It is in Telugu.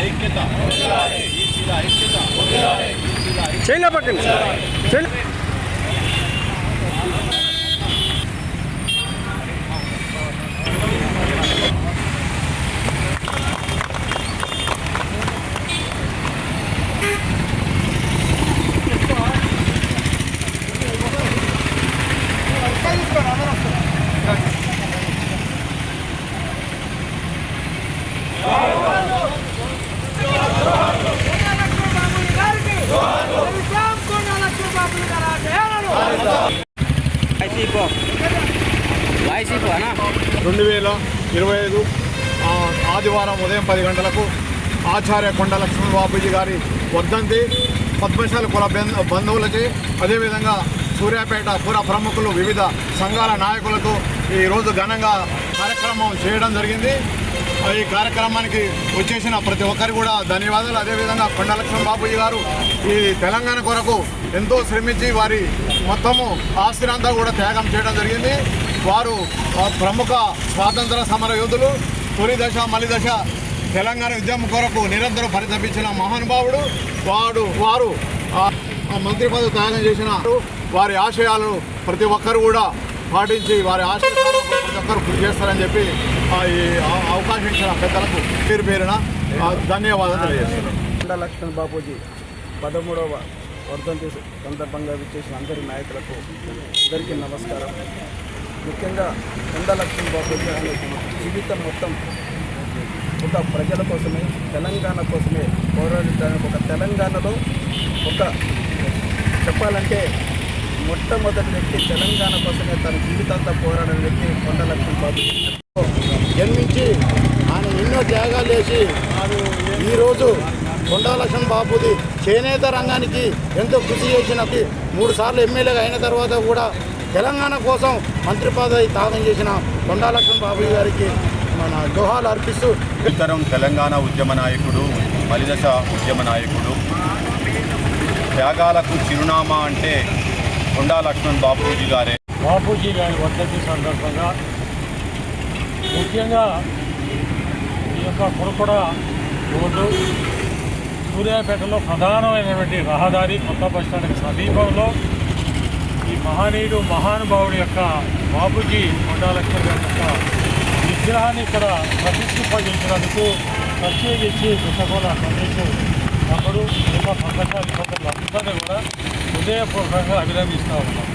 ఐక్యత. బీసీల ఐక్యత. బీసీల ఐక్యత. రెండు వేల ఇరవై ఐదు ఆదివారం ఉదయం పది గంటలకు ఆచార్య కొండ లక్ష్మణ బాబుజీ గారి వర్ధంతి పద్మశాల కుల బంధువులచే అదేవిధంగా సూర్యాపేట పుర ప్రముఖులు వివిధ సంఘాల నాయకులతో ఈరోజు ఘనంగా కార్యక్రమం చేయడం జరిగింది. ఈ కార్యక్రమానికి వచ్చేసిన ప్రతి ఒక్కరు కూడా ధన్యవాదాలు. అదేవిధంగా కొండలక్ష్మణ్ బాబుజీ గారు ఈ తెలంగాణ కొరకు ఎంతో శ్రమించి వారి మొత్తము ఆస్తినంతా కూడా త్యాగం చేయడం జరిగింది. వారు ప్రముఖ స్వాతంత్ర సమర యోధులు తొలి దశ మలి దశ తెలంగాణ ఉద్యమం కొరకు నిరంతరం పరితపించిన మహానుభావుడు. వాడు వారు ఆ మంత్రి పదవి త్యాగం చేసిన వారి ఆశయాలను ప్రతి ఒక్కరు కూడా పాటించి వారి ఆశయాలు ప్రతి ఒక్కరు కృషి చేస్తారని చెప్పి ఈ అవకాశం ఇచ్చిన పెద్దలకు పేరు పేరున ధన్యవాదాలు తెలియజేస్తున్నాను. లక్ష్మణ్ బాపూజీ పదమూడవ వర్ధంతి సందర్భంగా విచ్చేసిన అందరి నాయకులకు అందరికీ నమస్కారం. ముఖ్యంగా కొండలక్ష్మణ్ బాపూజీ అనే జీవితం మొత్తం ఒక ప్రజల కోసమే తెలంగాణ కోసమే పోరాడటానికి ఒక తెలంగాణలో ఒక చెప్పాలంటే మొట్టమొదటి వ్యక్తి తెలంగాణ కోసమే తన జీవితాంతా పోరాడిన వ్యక్తి కొండ లక్ష్మణ్ బాపూజీ జన్మించి ఆయన ఎన్నో త్యాగాలు చేసి ఈరోజు కొండా లక్ష్మణ్ బాబుది చేనేత రంగానికి ఎంతో కృషి చేసిన మూడు సార్లు ఎమ్మెల్యేగా అయిన తర్వాత కూడా తెలంగాణ కోసం మంత్రి పదవి త్యాగం చేసిన కొండా లక్ష్మణ్ బాబు గారికి మన జోహాలు అర్పిస్తూ ఇతరం తెలంగాణ ఉద్యమ నాయకుడు మలిదశ ఉద్యమ నాయకుడు. త్యాగాలకు చిరునామా అంటే కొండా లక్ష్మణ్ బాపూజీ గారే. బాపూజీ గారి వర్ధంతి సందర్భంగా ముఖ్యంగా ఈ యొక్క కురకుడ రోడ్డు సూర్యాపేటలో ప్రధానమైనటువంటి రహదారి కొత్త బస్టాండ్కి సమీపంలో ఈ మహనీయుడు మహానుభావుడి యొక్క బాపూజీ కొండాలక్ష్మణ్ గారి యొక్క విగ్రహాన్ని ఇక్కడ ప్రతిష్ఠింపజేసినందుకు ప్రత్యేకించి కృష్ణకోల సందేశం తమ్ముడు కుటుంబ అందరినీ కూడా హృదయపూర్వకంగా అభినందిస్తూ ఉన్నాం.